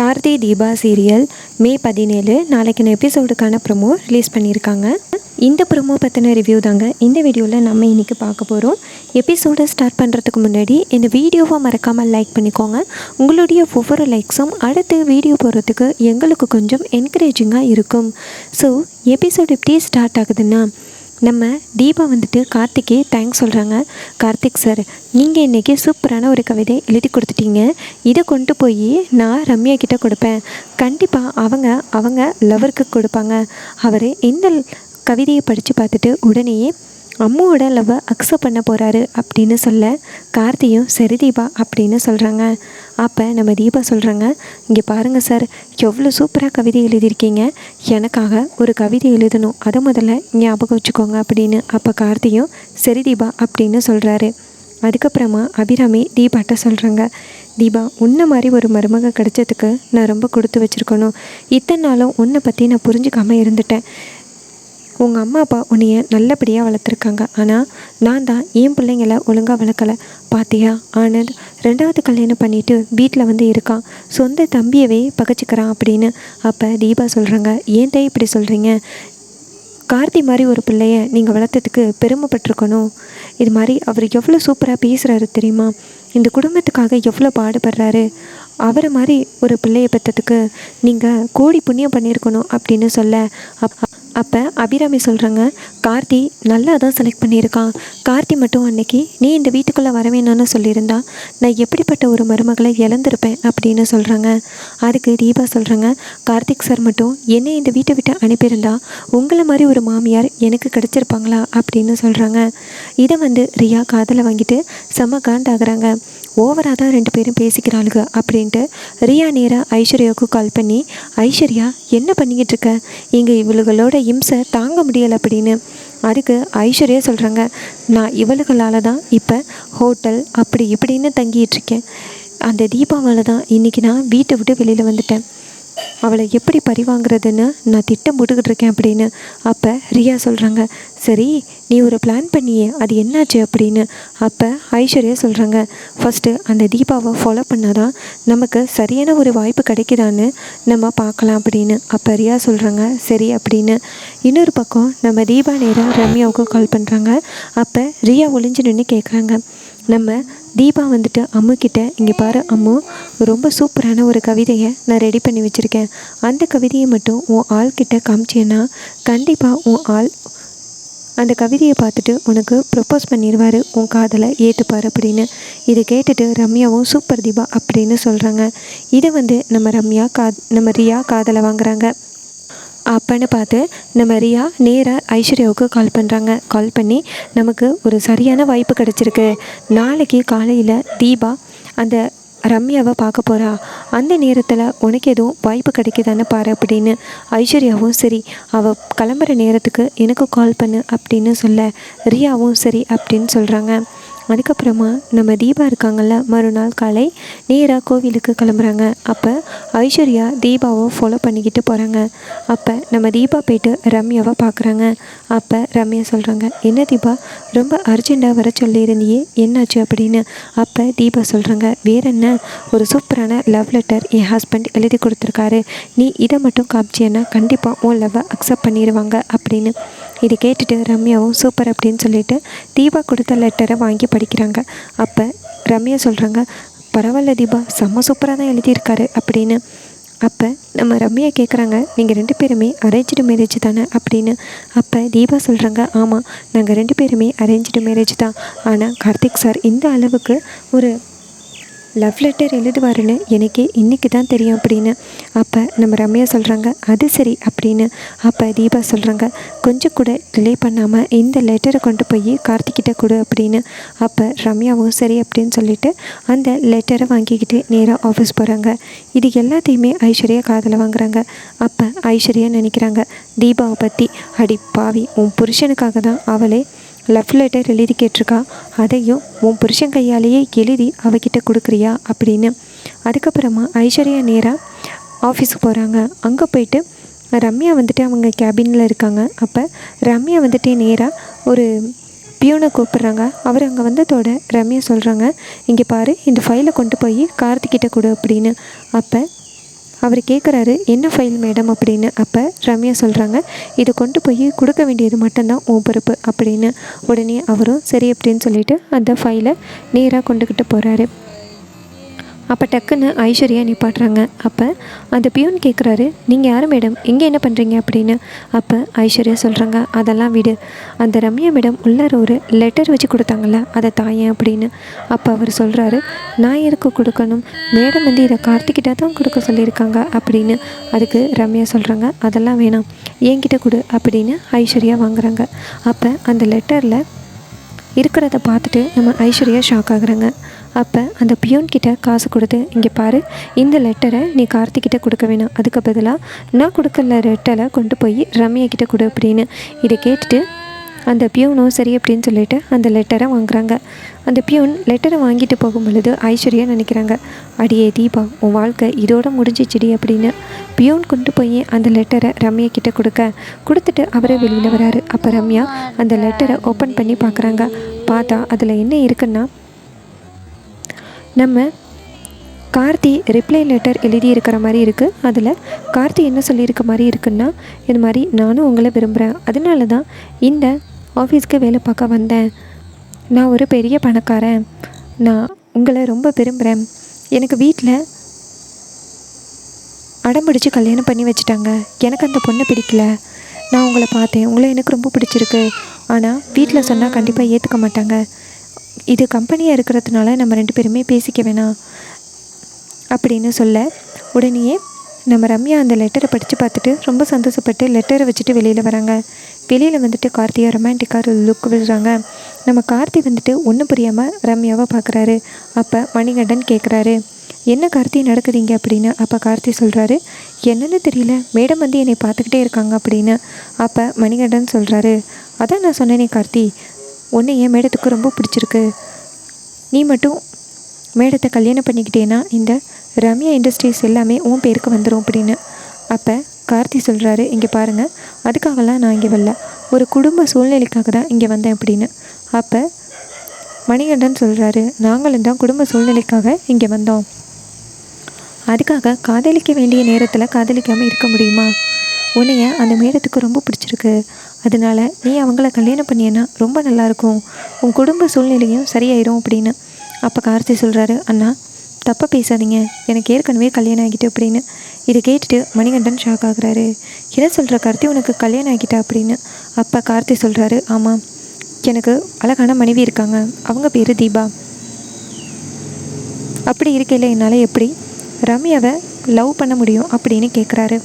Karthi Deepa serial மே பதினேழு. நாளைக்கான எபிசோடுக்கான promo release பண்ணியிருக்காங்க. இந்த ப்ரொமோ பற்றின ரிவ்யூ தாங்க. இந்த வீடியோவில் நம்ம இன்றைக்கி பார்க்க போகிறோம் எபிசோடை ஸ்டார்ட் பண்ணுறதுக்கு முன்னாடி இந்த வீடியோவை மறக்காமல் லைக் பண்ணிக்கோங்க. உங்களுடைய ஒவ்வொரு லைக்ஸும் அடுத்து வீடியோ போடுறதுக்கு எங்களுக்கு கொஞ்சம் என்கரேஜிங்காக இருக்கும். ஸோ எபிசோடு எப்படி ஸ்டார்ட் ஆகுதுன்னா நம்ம தீபா வந்துட்டு கார்த்திக்கே தேங்க்ஸ் சொல்கிறாங்க கார்த்திக் சார் நீங்கள் இன்றைக்கி சூப்பரான ஒரு கவிதை எழுதி கொடுத்துட்டீங்க. இதை கொண்டு போய் நான் ரம்யா கிட்டே கொடுப்பேன். கண்டிப்பாக அவங்க அவங்க லவருக்கு கொடுப்பாங்க. அவர் இந்த கவிதையை படித்து பார்த்துட்டு உடனேயே அம்மாவோட லவ்வை அக்செப்ட் பண்ண போகிறாரு அப்படின்னு சொல்ல கார்த்தியும் சரி தீபா அப்படின்னு சொல்கிறாங்க அப்போ நம்ம தீபா சொல்கிறாங்க இங்கே பாருங்கள் சார் எவ்வளோ சூப்பராக கவிதை எழுதியிருக்கீங்க. எனக்காக ஒரு கவிதை எழுதணும். அதை முதல்ல ஞாபகம் வச்சுக்கோங்க அப்படின்னு. அப்போ கார்த்தியும் சரி தீபா அப்படின்னு சொல்கிறாரு அதுக்கப்புறமா அபிராமி தீபாட்ட சொல்கிறாங்க தீபா உன்ன மாதிரி ஒரு மருமக கிடைச்சதுக்கு நான் ரொம்ப கொடுத்து வச்சுருக்கணும். இத்தனை நாளும் உன்னை பற்றி நான் புரிஞ்சுக்காமல் இருந்துட்டேன். உங்கள் அம்மா அப்பா உன்னைய நல்லபடியாக வளர்த்துருக்காங்க. ஆனால் நான் தான் என் பிள்ளைங்கள ஒழுங்காக வளர்க்கலை. பாத்தியா ஆனந்த்? ரெண்டாவது கல்யாணம் பண்ணிவிட்டு வீட்டில் வந்து இருக்கான் சொந்த தம்பியவே பகச்சிக்கிறான் அப்படின்னு அப்போ தீபா சொல்கிறாங்க ஏன் தான் இப்படி சொல்கிறீங்க கார்த்தி மாதிரி ஒரு பிள்ளைய நீங்கள் வளர்த்ததுக்கு பெருமைப்பட்டிருக்கணும். இது மாதிரி அவர் எவ்வளோ சூப்பராக பேசுகிறாரு தெரியுமா? இந்த குடும்பத்துக்காக எவ்வளோ பாடுபடுறாரு? அவரை மாதிரி ஒரு பிள்ளையை பெற்றதுக்கு நீங்கள் கோடி புண்ணியம் பண்ணியிருக்கணும் அப்படின்னு சொல்ல அப் அப்போ அபிராமி சொல்கிறாங்க கார்த்தி நல்லா தான் செலக்ட் பண்ணியிருக்கான். கார்த்தி மட்டும் அன்னைக்கு நீ இந்த வீட்டுக்குள்ளே வர வேணாம்னு சொல்லியிருந்தா நான் எப்படிப்பட்ட ஒரு மருமகளை இழந்திருப்பேன்? அப்படின்னு சொல்கிறாங்க அதுக்கு தீபா சொல்கிறாங்க கார்த்திக் சார் மட்டும் என்னை இந்த வீட்டை விட்டு அனுப்பியிருந்தா உங்களை மாதிரி ஒரு மாமியார் எனக்கு கிடச்சிருப்பாங்களா? அப்படின்னு சொல்கிறாங்க இதை வந்து ரியா காதில் வாங்கிட்டு செம்ம காண்டாகிறாங்க. ஓவராக தான் ரெண்டு பேரும் பேசிக்கிறாளுங்க அப்படின்ட்டு ரியா நேராக ஐஸ்வர்யாவுக்கு கால் பண்ணி ஐஸ்வர்யா என்ன பண்ணிக்கிட்டு இருக்க? இங்கே இவளுகளோட இம்சை தாங்க முடியலை அப்படின்னு. அதுக்கு ஐஸ்வர்யா சொல்கிறாங்க நான் இவளுகளால் தான் இப்போ ஹோட்டல் அப்படி இப்படின்னு தங்கிட்டு இருக்கேன். அந்த தீபாவளி தான் இன்றைக்கி நான் வீட்டை விட்டு வெளியில் வந்துட்டேன். அவளை எப்படி பழி வாங்குறதுன்னு நான் திட்டம் போட்டுக்கிட்டு இருக்கேன் அப்படின்னு. அப்போ ரியா சொல்கிறாங்க சரி நீ ஒரு பிளான் பண்ணியே அது என்னாச்சு அப்படின்னு. அப்போ ஐஸ்வர்யா சொல்கிறாங்க ஃபஸ்ட்டு அந்த தீபாவை ஃபாலோ பண்ணால் தான் நமக்கு சரியான ஒரு வாய்ப்பு கிடைக்குதான்னு நம்ம பார்க்கலாம் அப்படின்னு. அப்போ ரியா சொல்கிறாங்க சரி அப்படின்னு. இன்னொரு பக்கம் நம்ம தீபா நேராக ரம்யாவுக்கு கால் பண்ணுறாங்க அப்போ ரியா ஒளிஞ்சு நின்று கேட்குறாங்க நம்ம தீபா வந்துட்டு அம்மு கிட்ட இங்கே பாரு அம்மு ரொம்ப சூப்பரான ஒரு கவிதையை நான் ரெடி பண்ணி வச்சுருக்கேன். அந்த கவிதையை மட்டும் உன் ஆள்கிட்ட காமிச்சேன்னா கண்டிப்பாக உன் ஆள் அந்த கவிதையை பார்த்துட்டு உனக்கு ப்ரப்போஸ் பண்ணிடுவார் உன் காதலை ஏற்றுப்பார் அப்படின்னு. இதை கேட்டுட்டு ரம்யாவும் சூப்பர் தீபா அப்படின்னு சொல்கிறாங்க இதை வந்து நம்ம ரம்யா கா நம்ம ரியா காதலை வாங்குறாங்க. அப்பன்னு பார்த்து நம்ம ரியா நேராக ஐஸ்வர்யாவுக்கு கால் பண்ணுறாங்க கால் பண்ணி நமக்கு ஒரு சரியான வாய்ப்பு கிடச்சிருக்கு. நாளைக்கு காலையில் தீபா அந்த ரம்யாவை பார்க்க போகிறா அந்த நேரத்தில் உனக்கு எதுவும் வாய்ப்பு கிடைக்குதான்னு பாரு அப்படின்னு ஐஸ்வர்யாவும் சரி அவள் கிளம்புற நேரத்துக்கு எனக்கு கால் பண்ணு அப்படின்னு சொல்ல ரியாவும் சரி அப்படின்னு சொல்கிறாங்க அதுக்கப்புறமா நம்ம தீபா இருக்காங்கள்ல மறுநாள் காலை நேராக கோவிலுக்கு கிளம்புறாங்க. அப்போ ஐஸ்வர்யா தீபாவை ஃபாலோ பண்ணிக்கிட்டு போகிறாங்க அப்போ நம்ம தீபா போயிட்டு ரம்யாவை பார்க்குறாங்க அப்போ ரம்யா சொல்கிறாங்க என்ன தீபா ரொம்ப அர்ஜெண்ட்டாக வர சொல்லியிருந்தியே என்னாச்சு அப்படின்னு? அப்போ தீபா சொல்கிறாங்க வேற என்ன? ஒரு சூப்பரான லவ் லெட்டர் என் ஹஸ்பண்ட் எழுதி கொடுத்துருக்காரு. நீ இதை மட்டும் காமிச்சியன்னா கண்டிப்பாக உன் லவ்வை அக்செப்ட் பண்ணிடுவாங்க அப்படின்னு. இதை கேட்டுட்டு ரம்யாவும் சூப்பர் அப்படின்னு சொல்லிட்டு தீபா கொடுத்த லெட்டரை வாங்கி படிக்கிறாங்க. அப்போ ரம்யா சொல்கிறாங்க பரவாயில்ல தீபா செம்ம சூப்பராக தான் எழுதியிருக்காரு அப்படின்னு. அப்போ நம்ம ரம்யா கேட்குறாங்க நீங்கள் ரெண்டு பேருமே அரேஞ்சு மேரேஜ் தானே? அப்படின்னு. அப்போ தீபா சொல்கிறாங்க ஆமாம் நாங்கள் ரெண்டு பேருமே அரேஞ்சு மேரேஜ் தான். ஆனால் கார்த்திக் சார் இந்த அளவுக்கு ஒரு லவ் லெட்டர் எழுதுவாருன்னு எனக்கே இன்றைக்கி தான் தெரியும் அப்படின்னு. அப்போ நம்ம ரம்யா சொல்கிறாங்க அது சரி அப்படின்னு. அப்போ தீபா சொல்கிறாங்க கொஞ்சம் கூட டிலே பண்ணாமல் இந்த லெட்டரை கொண்டு போய் கார்த்திக்கிட்ட கொடு அப்படின்னு. அப்போ ரம்யாவும் சரி அப்படின்னு சொல்லிட்டு அந்த லெட்டரை வாங்கிக்கிட்டு நேராக ஆஃபீஸ் போகிறாங்க இது எல்லாத்தையுமே ஐஸ்வர்யா காதில் வாங்குறாங்க. அப்போ ஐஸ்வர்யா நினைக்கிறாங்க தீபாவை பற்றி அடி பாவி உன் புருஷனுக்காக தான் அவளே லவ் லெட்டர் எழுதி கேட்டிருக்கா? அதையும் உன் புருஷன் கையாலேயே எழுதி அவகிட்ட கொடுக்குறியா அப்படின்னு. அதுக்கப்புறமா ஐஸ்வர்யா நேராக ஆஃபீஸுக்கு போகிறாங்க அங்கே போயிட்டு ரம்யா வந்துட்டு அவங்க கேபினில் இருக்காங்க. அப்போ ரம்யா வந்துட்டு நேராக ஒரு பியூனை கூப்பிட்றாங்க. அவர் அங்கே வந்ததோட ரம்யா சொல்கிறாங்க இங்கே பாரு இந்த ஃபைலை கொண்டு போய் கார்த்திக்கிட்ட கொடு அப்படின்னு. அப்போ அவர் கேட்குறாரு என்ன ஃபைல் மேடம் அப்படின்னு. அப்போ ரம்யா சொல்கிறாங்க இதை கொண்டு போய் கொடுக்க வேண்டியது மட்டும்தான் உன் பொறுப்பு அப்படின்னு. உடனே அவரும் சரி அப்படின்னு சொல்லிட்டு அந்த ஃபைலை நேராக கொண்டுக்கிட்டு போகிறாரு அப்போ டக்குன்னு ஐஸ்வர்யா நிப்பாட்டுறாங்க. அப்போ அந்த பியூன் கேட்குறாரு நீங்கள் யார் மேடம்? இங்கே என்ன பண்ணுறீங்க அப்படின்னு. அப்போ ஐஸ்வர்யா சொல்கிறாங்க அதெல்லாம் விடு. அந்த ரம்யா மேடம் உள்ளார ஒரு லெட்டர் வச்சு கொடுத்தாங்கல்ல அதை தாயேன் அப்படின்னு. அப்போ அவர் சொல்கிறாரு நான் எதுக்கு கொடுக்கணும்? மேடம் வந்து இதை கார்த்திகிட்ட தான் கொடுக்க சொல்லியிருக்காங்க அப்படின்னு. அதுக்கு ரம்யா சொல்கிறாங்க அதெல்லாம் வேணாம். என்கிட்ட கொடு அப்படின்னு ஐஸ்வர்யா வாங்குறாங்க. அப்போ அந்த லெட்டரில் இருக்கிறத பார்த்துட்டு நம்ம ஐஸ்வர்யா ஷாக் ஆகுறாங்க. அப்போ அந்த பியூன்கிட்ட காசு கொடுத்து இங்கே பாரு இந்த லெட்டரை நீ கார்த்திக்கிட்ட கொடுக்க வேணாம். அதுக்கு பதிலாக நான் கொடுக்கல லெட்டரை கொண்டு போய் ரம்யா கிட்ட கொடு அப்படின்னு. இதை கேட்டுட்டு அந்த பியூனும் சரி அப்படின்னு சொல்லிட்டு அந்த லெட்டரை வாங்குறாங்க. அந்த பியூன் லெட்டரை வாங்கிட்டு போகும் பொழுது ஐஸ்வர்யா நினைக்கிறாங்க அடியே தீபா உன் வாழ்க்கை இதோட முடிஞ்சிச்சுடி அப்படின்னு. பியூன் கொண்டு போய் அந்த லெட்டரை ரம்யா கிட்ட கொடுக்க. கொடுத்துட்டு அவரே வெளியில் வராரு. அப்போ ரம்யா அந்த லெட்டரை ஓப்பன் பண்ணி பார்க்குறாங்க பார்த்தா அதில் என்ன இருக்குன்னா நம்ம கார்த்தி ரிப்ளை லெட்டர் எழுதியிருக்கிற மாதிரி இருக்குது அதில் கார்த்தி என்ன சொல்லியிருக்க மாதிரி இருக்குன்னா இது மாதிரி நானும் உங்களை விரும்புகிறேன் அதனால தான் இந்த ஆஃபீஸ்க்கு வேலை பார்க்க வந்தேன். நான் ஒரு பெரிய பணக்காரன். நான் உங்களை ரொம்ப விரும்புகிறேன் எனக்கு வீட்டில் அடம்பிடிச்சு கல்யாணம் பண்ணி வச்சுட்டாங்க. எனக்கு அந்த பொண்ணை பிடிக்கல. நான் உங்களை பார்த்தேன். உங்களை எனக்கு ரொம்ப பிடிச்சிருக்கு. ஆனால் வீட்டில் சொன்னால் கண்டிப்பாக ஏற்றுக்க மாட்டாங்க. இது கம்பெனியாக இருக்கிறதுனால நம்ம ரெண்டு பேருமே பேசிக்க வேணாம் அப்படின்னு சொல்ல உடனேயே நம்ம ரம்யா அந்த லெட்டரை படித்து பார்த்துட்டு ரொம்ப சந்தோஷப்பட்டு லெட்டரை வச்சுட்டு வெளியில் வராங்க. வெளியில் வந்துட்டு கார்த்தியை ரொமான்டிக்காக லுக் விடுறாங்க. நம்ம கார்த்தி வந்துட்டு ஒன்றும் புரியாமல் ரம்யாவை பார்க்குறாரு. அப்போ மணிகண்டன் கேட்குறாரு என்ன கார்த்தி நடக்குதுங்க? அப்படின்னு அப்போ கார்த்தி சொல்கிறாரு என்னென்னு தெரியல. மேடம் வந்து என்னை பார்த்துக்கிட்டே இருக்காங்க அப்படின்னு அப்போ மணிகண்டன் சொல்கிறாரு அதான் நான் சொன்னேனே கார்த்தி. உன்னை என் மேடத்துக்கு ரொம்ப பிடிச்சிருக்கு. நீ மட்டும் மேடத்தை கல்யாணம் பண்ணிக்கிட்டேன்னா இந்த ரம்யா இண்டஸ்ட்ரீஸ் எல்லாமே உன் பேருக்கு வந்துடும் அப்படின்னு. அப்போ கார்த்தி சொல்கிறாரு இங்கே பாருங்கள் அதுக்காகலாம் நான் இங்கே வரல. ஒரு குடும்ப சூழ்நிலைக்காக தான் இங்கே வந்தேன் அப்படின்னு. அப்போ மணிகண்டன் சொல்கிறாரு நாங்களும் தான் குடும்ப சூழ்நிலைக்காக இங்கே வந்தோம். அதுக்காக காதலிக்க வேண்டிய நேரத்தில் காதலிக்காமல் இருக்க முடியுமா? உன்னைய அந்த மேடத்துக்கு ரொம்ப பிடிச்சிருக்கு. அதனால நீ அவங்கள கல்யாணம் பண்ணியன்னா ரொம்ப நல்லாயிருக்கும் உன் குடும்ப சூழ்நிலையும் சரியாயிரும் அப்படின்னு. அப்போ கார்த்தி சொல்கிறாரு அண்ணா தப்பாக பேசாதீங்க. எனக்கு ஏற்கனவே கல்யாணம் ஆகிட்டு அப்படின்னு. இதை கேட்டுட்டு மணிகண்டன் ஷாக் ஆகுறாரு. என்ன சொல்கிற கார்த்தி உனக்கு கல்யாணம் ஆகிட்டா அப்படின்னு. அப்போ கார்த்தி சொல்கிறாரு ஆமாம் எனக்கு அழகான மனைவி இருக்காங்க. அவங்க பேர் தீபா. அப்படி இருக்கையில் என்னால் எப்படி ரம்யாவை லவ் பண்ண முடியும் அப்படின்னு கேட்குறாரு